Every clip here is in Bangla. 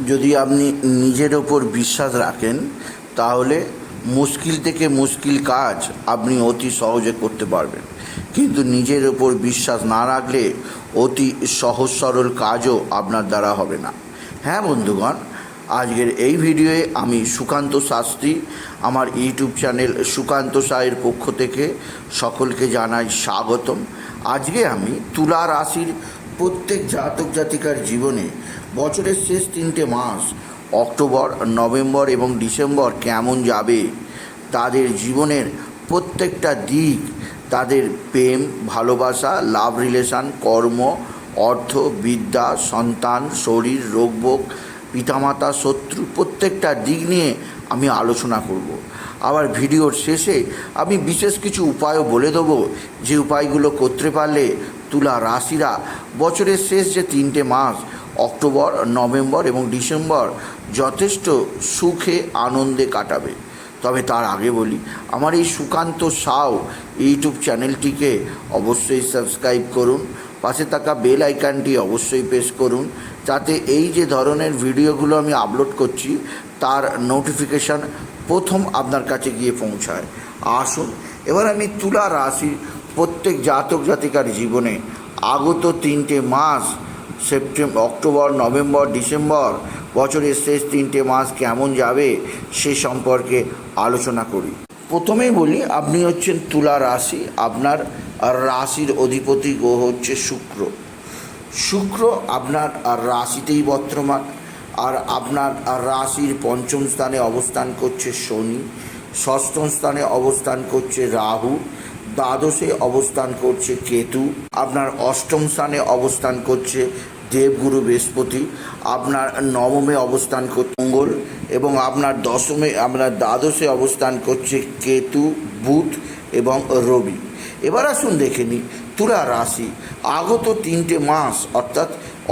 যদি আপনি নিজের ওপর বিশ্বাস রাখেন, তাহলে মুশকিল থেকে মুশকিল কাজ আপনি অতি সহজে করতে পারবেন। কিন্তু নিজের ওপর বিশ্বাস না রাখলে অতি সহজ সরল কাজও আপনার দ্বারা হবে না। হ্যাঁ বন্ধুগণ, আজকের এই ভিডিওয়ে আমি সুকান্ত শাস্ত্রী, আমার ইউটিউব চ্যানেল সুকান্ত সায়ের পক্ষ থেকে সকলকে জানাই স্বাগতম। আজকে আমি তুলা রাশির প্রত্যেক জাতক জাতিকার জীবনে বছরের শেষ তিনটে মাস, অক্টোবর, নভেম্বর এবং ডিসেম্বর কেমন যাবে, তাদের জীবনের প্রত্যেকটা দিক, তাদের প্রেম, ভালোবাসা লাভ রিলেশান কর্ম, অর্থ, বিদ্যা, সন্তান, শরীর, রোগভোগ, পিতামাতা, শত্রু, প্রত্যেকটা দিক নিয়ে আমি আলোচনা করব। আবার ভিডিওর শেষে আমি বিশেষ কিছু উপায়ও বলে দেবো। যে উপায়গুলো করতে পারলে তুলা রাশিরা বছরের শেষ যে তিনটে মাস, অক্টোবর, নভেম্বর এবং ডিসেম্বর যথেষ্ট সুখে আনন্দে কাটাবে। তবে তার আগে বলি, আমার এই সুকান্ত সাউ ইউটিউব চ্যানেলটিকে অবশ্যই সাবস্ক্রাইব করুন, পাশে থাকা বেল আইকনটি অবশ্যই প্রেস করুন, যাতে এই যে ধরনের ভিডিওগুলো আমি আপলোড করছি, তার নোটিফিকেশান প্রথম আপনার কাছে গিয়ে পৌঁছায়। আসুন, এবার আমি তুলা রাশি প্রত্যেক জাতক জাতিকার জীবনে আগত তিনটে মাস সেপ্টেম্বর অক্টোবর, নভেম্বর, ডিসেম্বর, বছরের শেষ তিনটে মাস কেমন যাবে সে সম্পর্কে আলোচনা করি। প্রথমেই বলি, আপনি হচ্ছেন তুলা রাশি, আপনার রাশির অধিপতি গ্রহ হচ্ছে শুক্র। শুক্র আপনার রাশিতেই বর্তমান, আর আপনার রাশির পঞ্চম স্থানে অবস্থান করছে শনি ষষ্ঠম স্থানে অবস্থান করছে রাহু দ্বাদশে অবস্থান করছে কেতু, আপনার অষ্টম স্থানে অবস্থান করছে দেবগুরু বৃহস্পতি, আপনার নবমে অবস্থান করছে মঙ্গল, এবং আপনার দশমে, আপনার দ্বাদশে অবস্থান করছে কেতু, বুধ এবং রবি। এবার আসুন দেখে নিই, তুলা রাশি, আগত তিনটে মাস, অর্থাৎ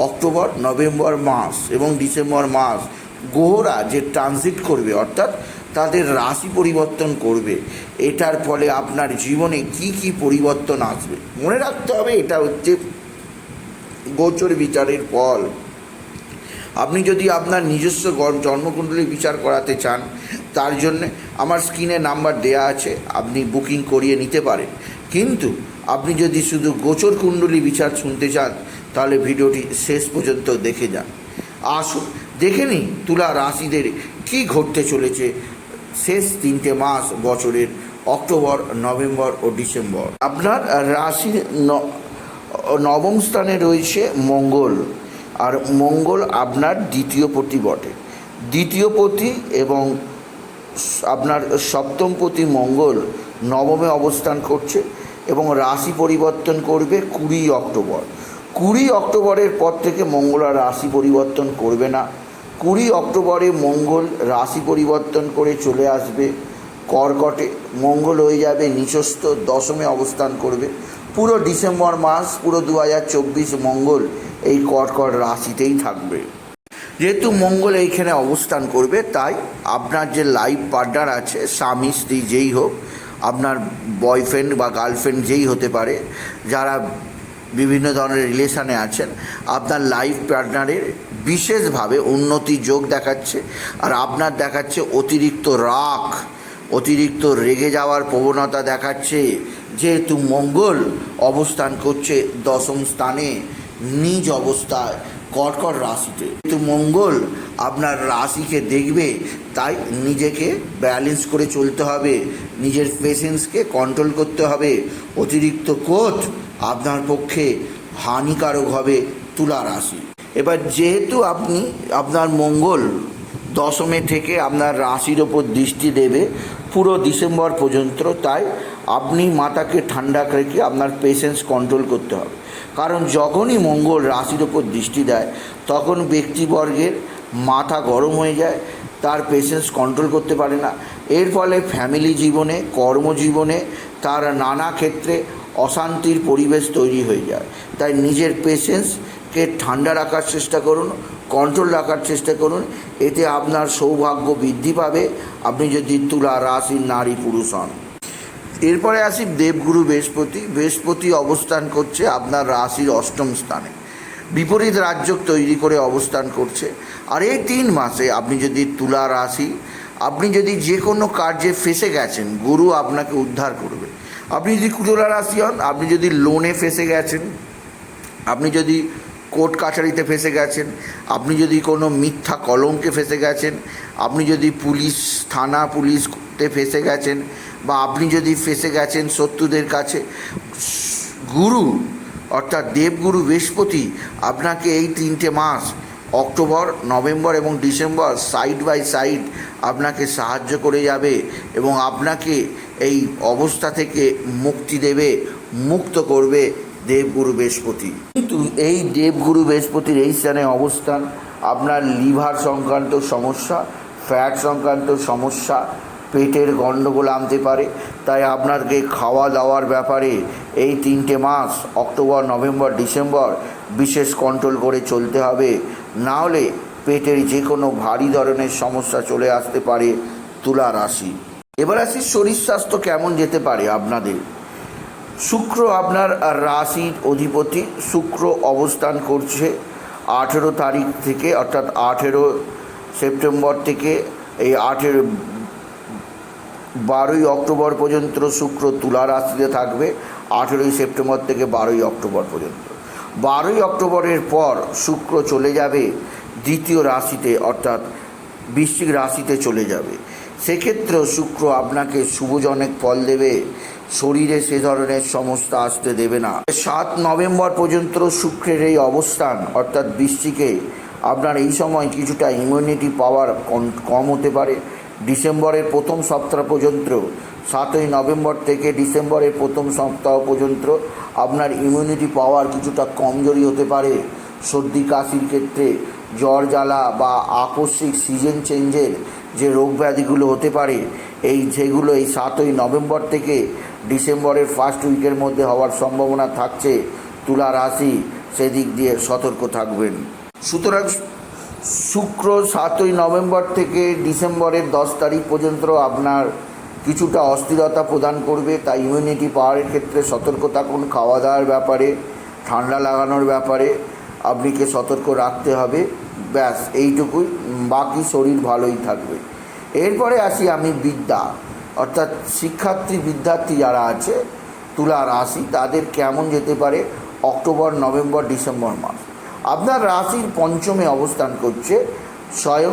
অক্টোবর, নভেম্বর মাস এবং ডিসেম্বর মাস গ্রহরা যে ট্রানজিট করবে, অর্থাৎ তাদের রাশি পরিবর্তন করবে। এটার ফলে আপনার জীবনে কি কি পরিবর্তন আসবে? মনে রাখতে হবে, এটা হচ্ছে গোচর বিচারের ফল। আপনি যদি আপনার নিজস্ব জন্মকুণ্ডলী বিচার করাতে চান, তার জন্যে আমার স্ক্রিনে নাম্বার দেয়া আছে, আপনি বুকিং করিয়ে নিতে পারেন। কিন্তু আপনি যদি শুধু গোচর কুণ্ডলী বিচার শুনতে চান, তাহলে ভিডিওটি শেষ পর্যন্ত দেখে যান। আসুন, দেখে নিই তুলা রাশিদের কি ঘটতে চলেছে। শেষ তিনটে মাস বছরের অক্টোবর, নভেম্বর ও ডিসেম্বর। আপনার রাশির নবম স্থানে রয়েছে মঙ্গল। আর মঙ্গল আপনার দ্বিতীয় পতি বটে। দ্বিতীয় পতি এবং আপনার সপ্তম পতি মঙ্গল নবমে অবস্থান করছে এবং রাশি পরিবর্তন করবে কুড়ি অক্টোবর। কুড়ি অক্টোবরের পর থেকে মঙ্গল আর রাশি পরিবর্তন করবে না। কুড়ি অক্টোবরে মঙ্গল রাশি পরিবর্তন করে চলে আসবে। কর্কটে মঙ্গল হয়ে যাবে নিচস্থ দশমে অবস্থান করবে। পুরো ডিসেম্বর মাস, পুরো দু হাজার চব্বিশ মঙ্গল এই কর্কট রাশিতেই থাকবে। যেহেতু মঙ্গল এইখানে অবস্থান করবে, তাই আপনার যে লাইফ পার্টনার আছে, স্বামী, স্ত্রী যেই হোক, আপনার বয়ফ্রেন্ড বা গার্লফ্রেন্ড যেই হতে পারে, যারা বিভিন্ন ধরনের রিলেশানে আছেন, আপনার লাইফ পার্টনারের বিশেষভাবে উন্নতি যোগ দেখাচ্ছে আর আপনার দেখাচ্ছে অতিরিক্ত রাগ, অতিরিক্ত রেগে যাওয়ার প্রবণতা দেখাচ্ছে। যেহেতু মঙ্গল অবস্থান করছে দশম স্থানে, নিজ অবস্থায় কর্কট রাশিতে। কিন্তু মঙ্গল আপনার রাশিকে দেখবে, তাই নিজেকে ব্যালেন্স করে চলতে হবে, নিজের পেশেন্সকে কন্ট্রোল করতে হবে। অতিরিক্ত কোচ আপনার পক্ষে হানিকারক হবে তুলা রাশি। এবার যেহেতু আপনি আপনার মঙ্গল দশমে থেকে আপনার রাশির ওপর দৃষ্টি দেবে পুরো ডিসেম্বর পর্যন্ত, তাই আপনি মাথাকে ঠান্ডা রেখে আপনার পেশেন্স কন্ট্রোল করতে হবে। কারণ যখনই মঙ্গল রাশির ওপর দৃষ্টি দেয়, তখন ব্যক্তিবর্গের মাথা গরম হয়ে যায়, তার পেশেন্স কন্ট্রোল করতে পারে না। এর ফলে ফ্যামিলি জীবনে, কর্মজীবনে, তার নানা ক্ষেত্রে অশান্তির পরিবেশ তৈরি হয়ে যায়। তাই নিজের পেশেন্সকে ঠান্ডা রাখার চেষ্টা করুন কন্ট্রোল রাখার চেষ্টা করুন, এতে আপনার সৌভাগ্য বৃদ্ধি পাবে। আপনি যদি তুলা রাশির নারী, পুরুষ হন। এরপরে আসি দেবগুরু বৃহস্পতি। বৃহস্পতি অবস্থান করছে আপনার রাশির অষ্টম স্থানে। বিপরীত রাজ্য তৈরি করে অবস্থান করছে। আর এই তিন মাসে আপনি যদি তুলা রাশি, আপনি যদি যে কোনো কার্যে ফেসে গেছেন, গুরু আপনাকে উদ্ধার করবে। আপনি যদি তুলা রাশি হন, আপনি যদি লোনে ফেসে গেছেন, আপনি যদি কোর্ট কাছারিতে ফেসে গেছেন। আপনি যদি কোনো মিথ্যা কলঙ্কে ফেসে গেছেন, আপনি যদি পুলিশ, থানা পুলিশতে ফেসে গেছেন বা আপনি যদি ফেসে গেছেন শত্রুদের কাছে, গুরু অর্থাৎ দেবগুরু বৃহস্পতি আপনাকে এই তিনটে মাস, অক্টোবর, নভেম্বর এবং ডিসেম্বর সাইড বাই সাইড আপনাকে সাহায্য করে যাবে এবং আপনাকে এই অবস্থা থেকে মুক্তি দেবে, মুক্ত করবে দেবগুরু বৃহস্পতি। কিন্তু এই দেবগুরু বৃহস্পতির এই স্থানে অবস্থান, আপনার লিভার সংক্রান্ত সমস্যা, ফ্যাট সংক্রান্ত সমস্যা, পেটের গণ্ডগোল আনতে পারে, তাই আপনাকে খাওয়া দাওয়ার ব্যাপারে এই তিনটে মাস, অক্টোবর, নভেম্বর, ডিসেম্বর, বিশেষ কন্ট্রোল করে চলতে হবে। না হলে পেটের যে কোনো ভারী ধরনের সমস্যা চলে আসতে পারে তুলা রাশি। এবার আসি শরীর স্বাস্থ্য কেমন যেতে পারে আপনাদের? শুক্র আপনার রাশির অধিপতি। শুক্র অবস্থান করছে আঠেরো তারিখ থেকে, অর্থাৎ আঠেরো সেপ্টেম্বর থেকে এই আঠেরো বারোই অক্টোবর পর্যন্ত শুক্র তুলা রাশিতে থাকবে, আঠেরোই সেপ্টেম্বর থেকে বারোই অক্টোবর পর্যন্ত। বারোই অক্টোবরের পর শুক্র চলে যাবে দ্বিতীয় রাশিতে, অর্থাৎ বৃশ্চিক রাশিতে চলে যাবে। সেক্ষেত্রেও শুক্র আপনাকে শুভজনক ফল দেবে। শরীরে সে ধরনের সমস্যা আসতে দেবে না। সাত নভেম্বর পর্যন্ত শুক্রের এই অবস্থান, অর্থাৎ বৃষ্টিকে, আপনার এই সময় কিছুটা ইমিউনিটি পাওয়ার কম হতে পারে। ডিসেম্বরের প্রথম সপ্তাহ পর্যন্ত, সাতই নভেম্বর থেকে ডিসেম্বরের প্রথম সপ্তাহ পর্যন্ত আপনার ইমিউনিটি পাওয়ার কিছুটা কমজোরি হতে পারে। সর্দি, কাশির ক্ষেত্রে জ্বর, জ্বালা বা আকস্মিক সিজন চেঞ্জের যে রোগ ব্যাধিগুলো হতে পারে, এই যেগুলো এই সাতই নভেম্বর থেকে ডিসেম্বরের ফার্স্ট উইকের মধ্যে হওয়ার সম্ভাবনা থাকছে, তুলা রাশি সেদিক দিয়ে সতর্ক থাকবেন। সুতরাং শুক্র সাতই নভেম্বর থেকে ডিসেম্বরের দশ তারিখ পর্যন্ত আপনার কিছুটা অস্থিরতা প্রদান করবে, তাই ইমিউনিটি পাওয়ারের ক্ষেত্রে সতর্ক থাকুন খাওয়া দাওয়ার ব্যাপারে, ঠান্ডা লাগানোর ব্যাপারে, আপনাকে সতর্ক রাখতে হবে। ব্যাস, এইটুকুই। বাকি শরীর ভালোই থাকবে। এরপরে আসি আমি বিদ্যা। অর্থাৎ শিক্ষার্থী, বিদ্যার্থী যারা আছে, তুলা রাশি, তাদের কেমন যেতে পারে? অক্টোবর, নভেম্বর, ডিসেম্বর মাস। আপনার রাশির পঞ্চমে অবস্থান করছে স্বয়ং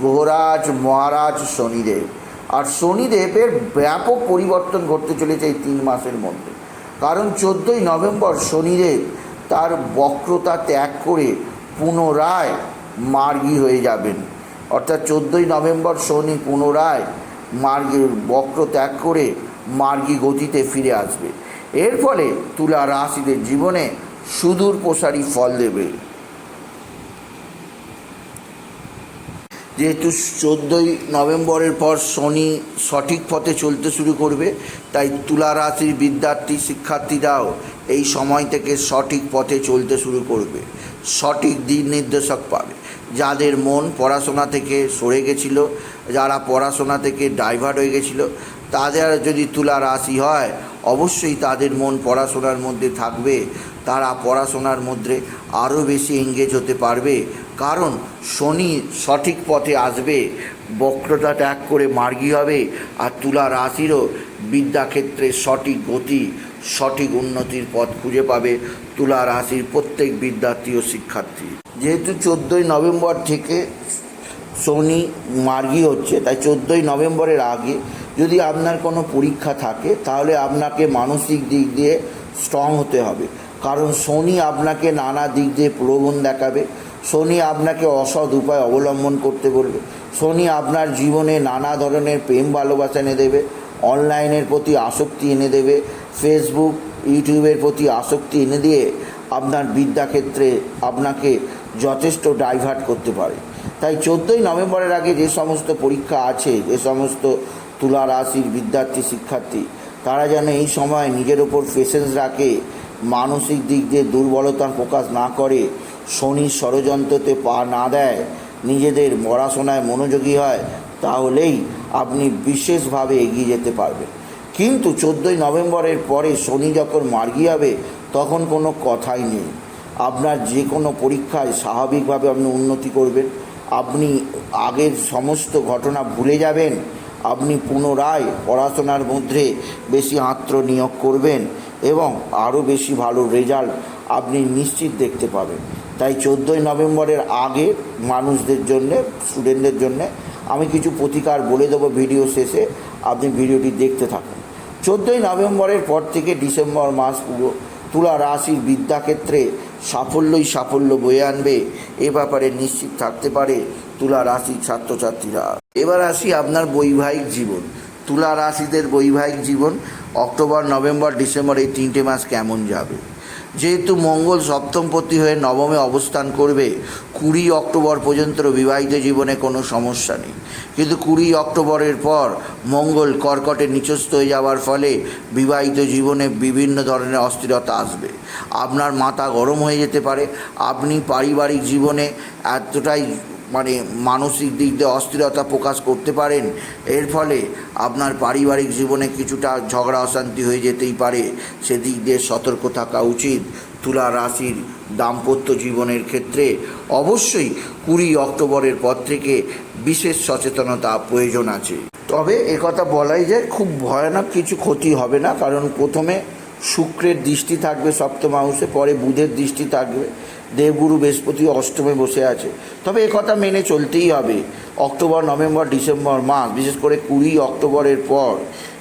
গ্রহরাজ মহারাজ, শনিদেব। আর শনিদেবের ব্যাপক পরিবর্তন ঘটতে চলেছে এই তিন মাসের মধ্যে। কারণ চোদ্দোই নভেম্বর শনিদেব তার বক্রতা ত্যাগ করে পুনরায় মার্গি হয়ে যাবেন। অর্থাৎ চোদ্দোই নভেম্বর শনি পুনরায় মার্গী, বক্র ত্যাগ করে মার্গি গতিতে ফিরে আসবে। এর ফলে তুলা রাশিদের জীবনে সুদূর প্রসারী ফল দেবে। যেহেতু চোদ্দোই নভেম্বরের পর শনি সঠিক পথে চলতে শুরু করবে, তাই তুলা রাশির বিদ্যার্থী, শিক্ষার্থীরাও এই সময় থেকে সঠিক পথে চলতে শুরু করবে। সঠিক দিক নির্দেশক পাবে। যাদের মন পড়াশোনা থেকে সরে গেছিল, যারা পড়াশোনা থেকে ডাইভার্ট হয়ে গেছিল, তাদের যদি তুলা রাশি হয়, অবশ্যই তাদের মন পড়াশোনার মধ্যে থাকবে। তারা পড়াশোনার মধ্যে আরও বেশি এঙ্গেজ হতে পারবে। কারণ শনি সঠিক পথে আসবে, বক্রতা ত্যাগ করে মার্গী হবে আর তুলা রাশিরও বিদ্যাক্ষেত্রে সঠিক গতি, সঠিক উন্নতির পথ খুঁজে পাবে তুলা রাশির প্রত্যেক বিদ্যার্থী ও শিক্ষার্থী। যেহেতু চোদ্দোই নভেম্বর থেকে শনি মার্গী হচ্ছে, তাই চোদ্দোই নভেম্বরের আগে যদি আপনার কোনো পরীক্ষা থাকে, তাহলে আপনাকে মানসিক দিক দিয়ে স্ট্রং হতে হবে। কারণ শনি আপনাকে নানা দিক দিয়ে প্রলোভন দেখাবে। শনি আপনাকে অসৎ উপায় অবলম্বন করতে বলবে। শনি আপনার জীবনে নানা ধরনের প্রেম ভালোবাসা এনে দেবে। অনলাইনের প্রতি আসক্তি এনে দেবে। ফেসবুক, ইউটিউবের প্রতি আসক্তি এনে দিয়ে আপনার বিদ্যাক্ষেত্রে আপনাকে যথেষ্ট ডাইভার্ট করতে পারে। তাই চোদ্দোই নভেম্বরের আগে যে সমস্ত পরীক্ষা আছে, যে সমস্ত তুলা রাশির বিদ্যার্থী, শিক্ষার্থী, তারা যেন এই সময় নিজের ওপর পেশেন্স রাখে মানসিক দিক দিয়ে দুর্বলতা প্রকাশ না করে শনির ষড়যন্ত্রতে পা না দেয়, নিজেদের পড়াশোনায় মনোযোগী হয়, তাহলেই আপনি বিশেষভাবে এগিয়ে যেতে পারবেন। কিন্তু চোদ্দোই নভেম্বরের পরে শনি যখন মার্গি হবে, তখন কোনো কথাই নেই। আপনার যে কোনো পরীক্ষায় স্বাভাবিকভাবে আপনি উন্নতি করবেন। আপনি আগের সমস্ত ঘটনা ভুলে যাবেন। আপনি পুনরায় পড়াশোনার মধ্যে বেশি আত্মনিয়োগ করবেন। এবং আরও বেশি ভালো রেজাল্ট আপনি নিশ্চিত দেখতে পাবেন। তাই চোদ্দোই নভেম্বরের আগে মানুষদের জন্যে, স্টুডেন্টদের জন্যে আমি কিছু প্রতিকার বলে দেবো ভিডিও শেষে। আপনি ভিডিওটি দেখতে থাকুন। চোদ্দোই নভেম্বরের পর থেকে ডিসেম্বর মাস পুরো তুলা রাশির বিদ্যাক্ষেত্রে সাফল্যই সাফল্য বয়ে আনবে। এ ব্যাপারে নিশ্চিত থাকতে পারে তুলা রাশির ছাত্রছাত্রীরা। এবার আসি আপনার বৈবাহিক জীবন। তুলা রাশিদের বৈবাহিক জীবন, অক্টোবর, নভেম্বর, ডিসেম্বর এই তিনটে মাস কেমন যাবে? যেহেতু মঙ্গল সপ্তমপতি হয়ে নবমে অবস্থান করবে, কুড়ি অক্টোবর পর্যন্ত বিবাহিত জীবনে কোনো সমস্যা নেই। কিন্তু কুড়ি অক্টোবরের পর মঙ্গল কর্কটে নিচস্থ হয়ে যাওয়ার ফলে বিবাহিত জীবনে বিভিন্ন ধরনের অস্থিরতা আসবে। আপনার মাথা গরম হয়ে যেতে পারে। আপনি পারিবারিক জীবনে এতটাই মানে মানসিক দিক দিয়ে অস্থিরতা প্রকাশ করতে পারেন। এর ফলে আপনার পারিবারিক জীবনে কিছুটা ঝগড়া অশান্তি হয়ে যেতেই পারে। সেদিক দিয়ে সতর্ক থাকা উচিত। তুলা রাশির দাম্পত্য জীবনের ক্ষেত্রে অবশ্যই কুড়ি অক্টোবরের পর থেকে বিশেষ সচেতনতা প্রয়োজন আছে। তবে একথা বলাই যায়, খুব ভয়ানক কিছু ক্ষতি হবে না। কারণ প্রথমে শুক্রের দৃষ্টি থাকবে সপ্তম হাউসে পরে বুধের দৃষ্টি থাকবে, দেবগুরু বৃহস্পতি অষ্টমে বসে আছে। তবে একথা মেনে চলতেই হবে। অক্টোবর, নভেম্বর, ডিসেম্বর মাস, বিশেষ করে কুড়ি অক্টোবরের পর,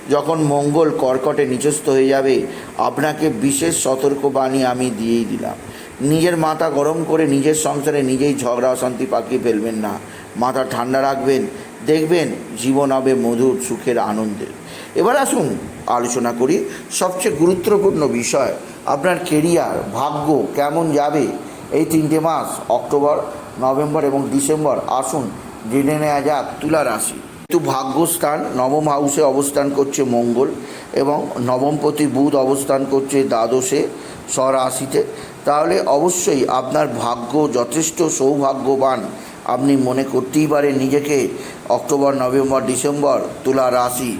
যখন মঙ্গল কর্কটে নিচস্থ হয়ে যাবে, আপনাকে বিশেষ সতর্কবাণী আমি দিয়েই দিলাম। নিজের মাথা গরম করে নিজের সংসারে নিজেই ঝগড়া অশান্তি পাকিয়ে ফেলবেন না। মাথা ঠান্ডা রাখবেন, দেখবেন জীবন হবে মধুর সুখের আনন্দের এবার আসুন আলোচনা করি। সবচেয়ে গুরুত্বপূর্ণ বিষয়, আপনার কেরিয়ার ভাগ্য কেমন যাবে? এই তিনটে মাস, অক্টোবর, নভেম্বর এবং ডিসেম্বর, আসুন জেনে নেওয়া যাক তুলা রাশি। কিন্তু ভাগ্যস্থান, নবম হাউসে অবস্থান করছে মঙ্গল এবং নবমপতি বুধ অবস্থান করছে দ্বাদশে, স্বরাশিতে। তাহলে অবশ্যই আপনার ভাগ্য যথেষ্ট সৌভাগ্যবান। আপনি মনে করতেই পারেন নিজেকে অক্টোবর, নভেম্বর, ডিসেম্বর তুলা রাশি।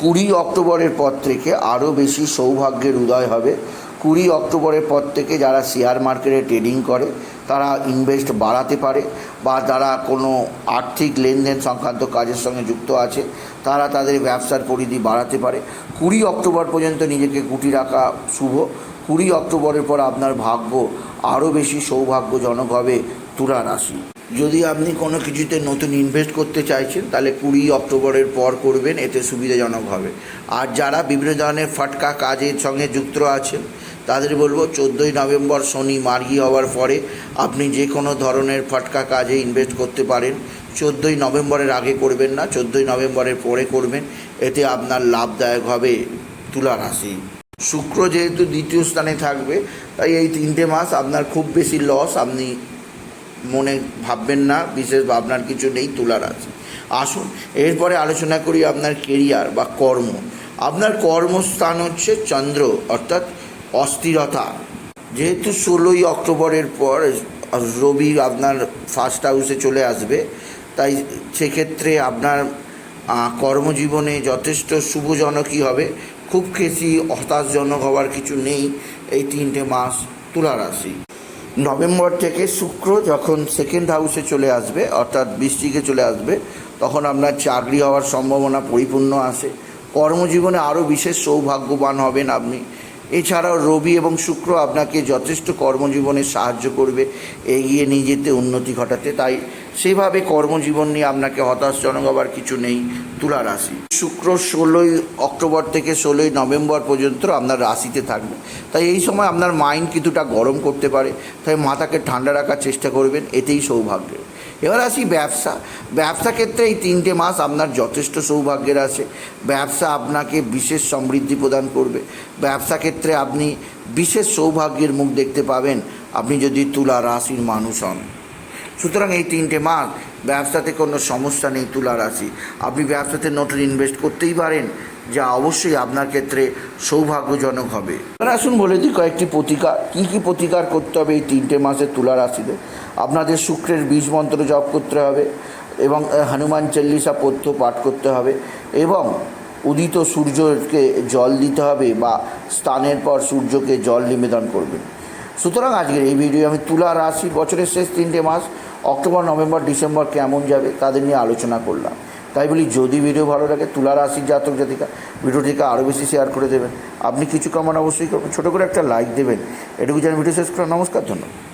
কুড়ি অক্টোবরের পর থেকে আরও বেশি সৌভাগ্যের উদয় হবে। কুড়ি অক্টোবরের পর থেকে যারা শেয়ার মার্কেটে ট্রেডিং করে, তারা ইনভেস্ট বাড়াতে পারে বা যারা কোনো আর্থিক লেনদেন সংক্রান্ত কাজের সঙ্গে যুক্ত আছে, তারা তাদের ব্যবসার পরিধি বাড়াতে পারে। কুড়ি অক্টোবর পর্যন্ত নিজেকে কুটি রাখা শুভ। কুড়ি অক্টোবরের পর আপনার ভাগ্য আরও বেশি সৌভাগ্যজনক হবে তুলা রাশি। যদি আপনি কোনো কিছুতে নতুন ইনভেস্ট করতে চাইছেন, তাহলে কুড়ি অক্টোবরের পর করবেন, এতে সুবিধাজনক হবে। আর যারা বিভিন্ন ধরনের ফাটকা কাজের সঙ্গে যুক্ত আছেন, তাদের বলব চোদ্দোই নভেম্বর শনি মার্গি হওয়ার পরে আপনি যে কোনো ধরনের ফাটকা কাজে ইনভেস্ট করতে পারেন। চোদ্দোই নভেম্বরের আগে করবেন না, চোদ্দোই নভেম্বরের পরে করবেন, এতে আপনার লাভদায়ক হবে তুলা রাশি। শুক্র যেহেতু দ্বিতীয় স্থানে থাকবে, তাই এই তিনটে মাস আপনার খুব বেশি লস আপনি মনে ভাববেন না, বিশেষ ভাবনার কিছু নেই তুলা রাশি আসুন, এরপরে আলোচনা করি আপনার কেরিয়ার বা কর্ম। আপনার কর্মস্থান হচ্ছে চন্দ্র, অর্থাৎ অস্থিরতা। যেহেতু ষোলোই অক্টোবরের পর রবি আপনার ফার্স্ট হাউসে চলে আসবে, তাই সেক্ষেত্রে আপনার কর্মজীবনে যথেষ্ট শুভজনকই হবে। খুব বেশি হতাশজনক হওয়ার কিছু নেই, এই তিনটে মাস তুলা রাশি। নভেম্বর থেকে শুক্র যখন সেকেন্ড হাউসে চলে আসবে, অর্থাৎ বৃষ্টিকে চলে আসবে, তখন আপনার চাকরি হওয়ার সম্ভাবনা পরিপূর্ণ আসে কর্মজীবনে আরও বিশেষ সৌভাগ্যবান হবেন আপনি। এছাড়াও রবি এবং শুক্র আপনাকে যথেষ্ট কর্মজীবনে সাহায্য করবে, এগিয়ে নিয়ে যেতে উন্নতি ঘটাতে। তাই সেভাবে কর্মজীবন নিয়ে আপনাকে হতাশজনক হবার কিছু নেই তুলা রাশি। শুক্র ষোলোই অক্টোবর থেকে ষোলোই নভেম্বর পর্যন্ত আপনার রাশিতে থাকবে। তাই এই সময় আপনার মাইন্ড কিছুটা গরম করতে পারে, তাই মাথাকে ঠান্ডা রাখার চেষ্টা করবেন, এতেই সৌভাগ্য। এবার আসি ব্যবসা। ব্যবসা ক্ষেত্রে এই তিনটে মাস আপনার যথেষ্ট সৌভাগ্যের আছে। ব্যবসা আপনাকে বিশেষ সমৃদ্ধি প্রদান করবে। ব্যবসা ক্ষেত্রে আপনি বিশেষ সৌভাগ্যের মুখ দেখতে পাবেন। আপনি যদি তুলা রাশির মানুষ হন। সুতরাং এই তিনটে মাস ব্যবসাতে কোনো সমস্যা নেই তুলা রাশি। আপনি ব্যবসাতে নতুন ইনভেস্ট করতেই পারেন, যা অবশ্যই আপনার ক্ষেত্রে সৌভাগ্যজনক হবে। এবার আসুন বলে দিই কয়েকটি প্রতিকার, কী কী প্রতিকার করতে হবে এই তিনটে মাসে তুলা রাশিতে? আপনাদের শুক্রের বীজ মন্ত্র জপ করতে হবে এবং হনুমান চল্লিশা পথ্য পাঠ করতে হবে এবং উদিত সূর্যকে জল দিতে হবে বা স্থানের পর সূর্যকে জল নিবেদন করবেন। সুতরাং আজকের এই ভিডিও আমি তুলা রাশি বছরের শেষ তিনটে মাস অক্টোবর, নভেম্বর, ডিসেম্বর কেমন যাবে তাদের নিয়ে আলোচনা করলাম। তাই বলি, যদি ভিডিও ভালো লাগে, তুলা রাশির জাতক জাতিকা, ভিডিওটিকে আরও বেশি শেয়ার করে দেবেন। আপনি কিছু কামান অবশ্যই করবেন, ছোটো করে একটা লাইক দেবেন। এটুকু জানি ভিডিও শেষ করা নমস্কার, ধন্যবাদ।